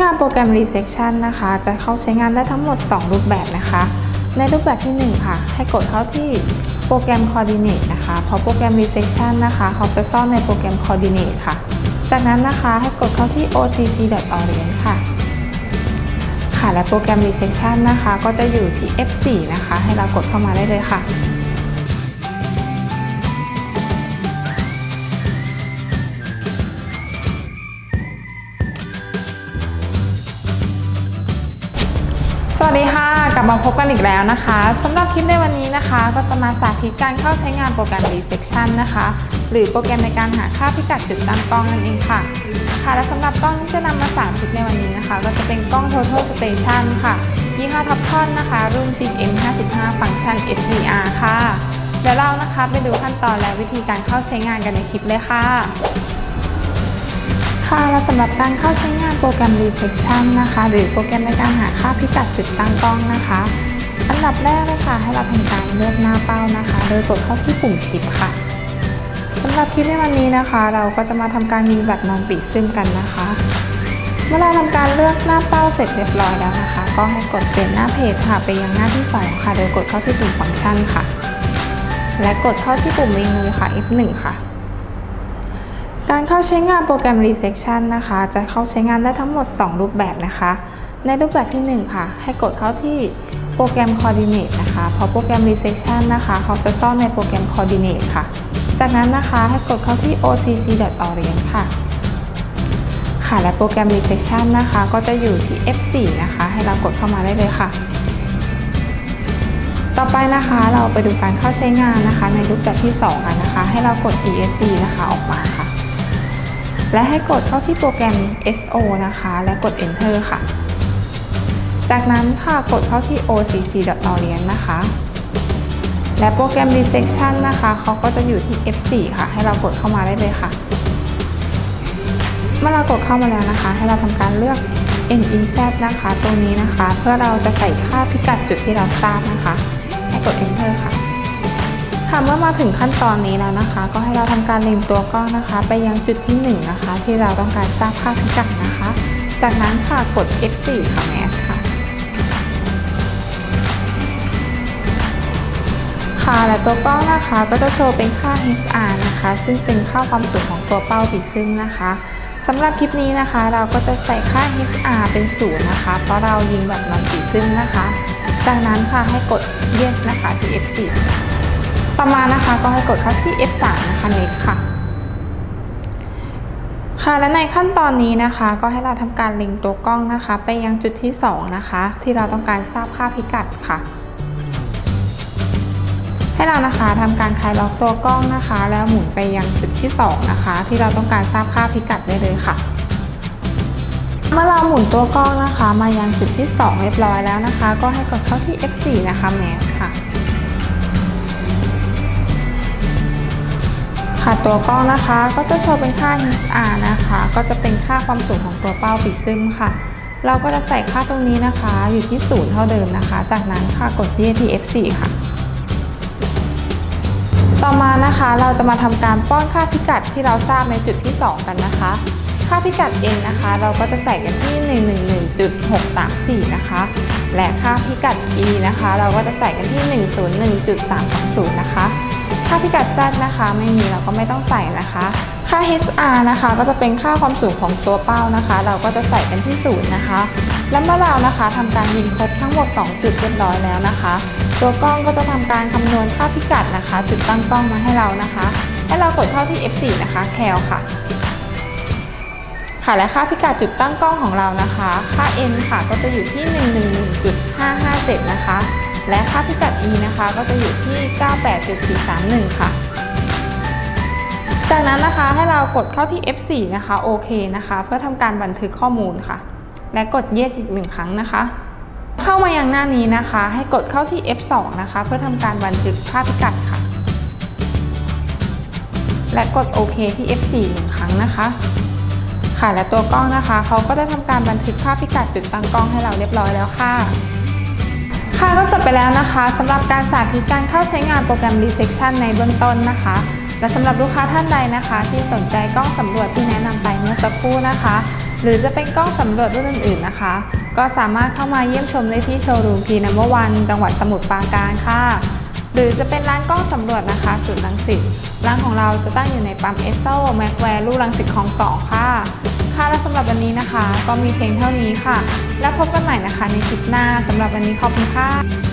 งานโปรแกรม Resection นะคะ จะเข้าใช้งานได้ทั้งหมด 2 รูปแบบนะคะ ในรูปแบบที่ 1 ค่ะ ให้กดเข้าที่โปรแกรม Coordinate นะคะ เพราะโปรแกรม Resection นะคะ เขาจะซ่อนในโปรแกรม Coordinate ค่ะ จากนั้นนะคะให้กดเข้าที่ occ.orient ค่ะ ค่ะและโปรแกรม Resection นะคะ ก็จะอยู่ที่ F4 นะคะ ให้เรากดเข้ามาได้เลยค่ะ สวัสดีค่ะ กลับมาพบกันอีกแล้วนะคะสำหรับคลิปในวันนี้นะคะ ก็จะมาสาธิตการเข้าใช้งานโปรแกรม Resection นะคะ หรือโปรแกรมในการหาค่าพิกัดจุดตั้งกล้องนั่นเองค่ะค่ะและสำหรับกล้องที่จะนำมาสาธิตในวันนี้นะคะ ก็จะเป็นกล้อง Total Station ค่ะยี่ห้อท็อปคอนนะคะ รุ่น GM55 ฟังก์ชัน SVR ค่ะเดี๋ยวเรานะคะไปดูขั้นตอนและวิธีการเข้าใช้งานกันในคลิปเลยค่ะ ค่ะและสำหรับการเข้าใช้งานโปรแกรม Reflection นะคะ หรือโปรแกรมในการหาค่าพิกัดจุดตั้งกล้องนะคะ อันดับแรกเลยค่ะ ให้เราทำการเลือกหน้าเป้านะคะ โดยกดเข้าที่ปุ่มชิปค่ะสำหรับคลิปในวันนี้นะคะ เราก็จะมาทำการยิงแบบนอนปิดซึ่งกันนะคะ เมื่อเราทำการเลือกหน้าเป้าเสร็จเรียบร้อยแล้วนะคะ ก็ให้กดเปลี่ยนหน้าเพจค่ะไปยังหน้าที่ 2 ค่ะ โดยกดเข้าที่ปุ่มฟังก์ชันค่ะ และกดเข้าที่ปุ่มเมนูค่ะ F1 ค่ะ การเข้าใช้งานโปรแกรม Resection นะคะ จะเข้าใช้งานได้ทั้งหมด 2 รูปแบบนะคะ ในรูปแบบที่ 1 ค่ะ ให้กดเข้าที่โปรแกรม Coordinate นะคะ เพราะโปรแกรม Resection นะคะ เขาจะซ่อนในโปรแกรม Coordinate ค่ะ จากนั้นนะคะให้กดเข้าที่ occ.orient ค่ะ ค่ะและโปรแกรม Resection นะคะ ก็จะอยู่ที่ F4 นะคะ ให้เรากดเข้ามาได้เลยค่ะ ต่อไปนะคะเราไปดูการเข้าใช้งานนะคะ ในรูปแบบที่ 2 กันนะคะ ให้เรากด ESC นะคะออกมาค่ะ และให้กดเข้าที่โปรแกรม SO นะคะ และกด Enter ค่ะ จากนั้นค่ะกดเข้าที่ occ.orient นะคะ และโปรแกรม Resection นะคะเขาก็จะอยู่ที่ F4 ค่ะ ให้เรากดเข้ามาได้เลยค่ะ เมื่อเรากดเข้ามาแล้วนะคะ ให้เราทำการเลือก NEZ นะคะตรงนี้นะคะ เพื่อเราจะใส่ค่าพิกัดจุดที่เราทราบนะคะ ให้กด Enter ค่ะ ค่ะเมื่อมาถึงขั้นตอนนี้แล้วนะคะ ก็ให้เราทำการเล็งตัวกล้องนะคะ ไปยังจุดที่ 1 นะคะ ที่เราต้องการทราบค่าพิกัดนะคะ จากนั้นค่ะกด F4 ค่ะ Mask ค่ะค่ะและตัวกล้องนะคะก็จะโชว์เป็นค่า HSR นะคะ ซึ่งเป็นค่าความสูงของตัวเป้าปีซึมนะคะสำหรับคลิปนี้นะคะ เราก็จะใส่ค่า H-R เป็นศูนย์นะคะ เพราะเรายิงแบบนอนปีซึมนะคะ จากนั้นค่ะให้กด Yes นะคะที่ F4 ต่อมานะคะก็ให้กดเข้าที่ F3 นะคะ Next ค่ะ ค่ะและในขั้นตอนนี้นะคะ ก็ให้เราทำการเล็งตัวกล้องนะคะ ไปยังจุดที่ 2 นะคะ ที่เราต้องการทราบค่าพิกัดค่ะ ให้เรานะคะทำการคลายล็อกตัวกล้องนะคะ แล้วหมุนไปยังจุดที่ 2 นะคะ ที่เราต้องการทราบค่าพิกัดได้เลยค่ะเมื่อเราหมุนตัวกล้องนะคะ มายังจุดที่ 2 เรียบร้อยแล้วนะคะ ก็ให้กดเข้าที่ F4 นะคะ Mask ค่ะ ค่ะตัวกล้องนะคะก็จะโชว์เป็นค่า hR นะคะ ก็จะเป็นค่าความสูงของตัวเป้าปีซึมค่ะ เราก็จะใส่ค่าตรงนี้นะคะ อยู่ที่ศูนย์เท่าเดิมนะคะ จากนั้นค่ะกดที่ F4 ค่ะ ต่อมานะคะเราจะมาทำการป้อนค่าพิกัดที่เราทราบในจุดที่ 2 กันนะคะ ค่าพิกัด n นะคะ เราก็จะใส่กันที่ 111.634 นะคะ และค่าพิกัด e นะคะ เราก็จะใส่กันที่ 101.320นะคะ ค่าพิกัด z นะคะ ไม่มีเราก็ไม่ต้องใส่นะคะ ค่า hr นะคะ ก็จะเป็นค่าความสูงของตัวเป้านะคะ เราก็จะใส่กันที่0นย์นะคะ และเมื่อเรานะคะทำการยิงครบทั้งหมด 2 จุดเรียบร้อยแล้วนะคะ ตัวกล้องก็จะทำการคำนวณค่าพิกัดนะคะ จุดตั้งกล้องมาให้เรานะคะ ให้เรากดเข้าที่ F4 นะคะแคลค่ะค่ะและค่าพิกัดจุดตั้งกล้องของเรานะคะ ค่า n ค่ะก็จะอยู่ที่ 111.557 นะคะ และค่าพิกัด e นะคะ ก็จะอยู่ที่ 98.431 ค่ะ จากนั้นนะคะให้เรากดเข้าที่ F4 นะคะโอเคนะคะ เพื่อทำการบันทึกข้อมูลค่ะ และกด Yes อีกหนึ่งครั้งนะคะ เข้ามายังหน้านี้นะคะ ให้กดเข้าที่ F2 นะคะ เพื่อทำการบันทึกค่าพิกัดค่ะ และกดโอเคที่ F4 หนึ่งครั้งนะคะค่ะและตัวกล้องนะคะ เขาก็จะทำการบันทึกภาพพิกัดจุดตั้งกล้องให้เราเรียบร้อยแล้วค่ะ ค่ะก็จบไปแล้วนะคะสำหรับการสาธิตการเข้าใช้งานโปรแกรม Resection ในเบื้องต้นนะคะ และสำหรับลูกค้าท่านใดนะคะ ที่สนใจกล้องสำรวจที่แนะนำไปเมื่อสักครู่นะคะ หรือจะเป็นกล้องสำรวจรุ่นอื่นๆนะคะ ก็สามารถเข้ามาเยี่ยมชมได้ที่โชว์รูมพีนัมเบอร์วันจังหวัดสมุทรปราการค่ะ หรือจะเป็นร้านกล้องสำรวจนะคะศูนย์รังสิตร้านของเราจะตั้งอยู่ในปั๊มเอสโซแม็กแวร์ลูกรังสิตคลองสองค่ะ และสำหรับวันนี้นะคะ ก็มีเพียงเท่านี้ค่ะ แล้วพบกันใหม่นะคะในคลิปหน้าสำหรับวันนี้ขอบคุณค่ะ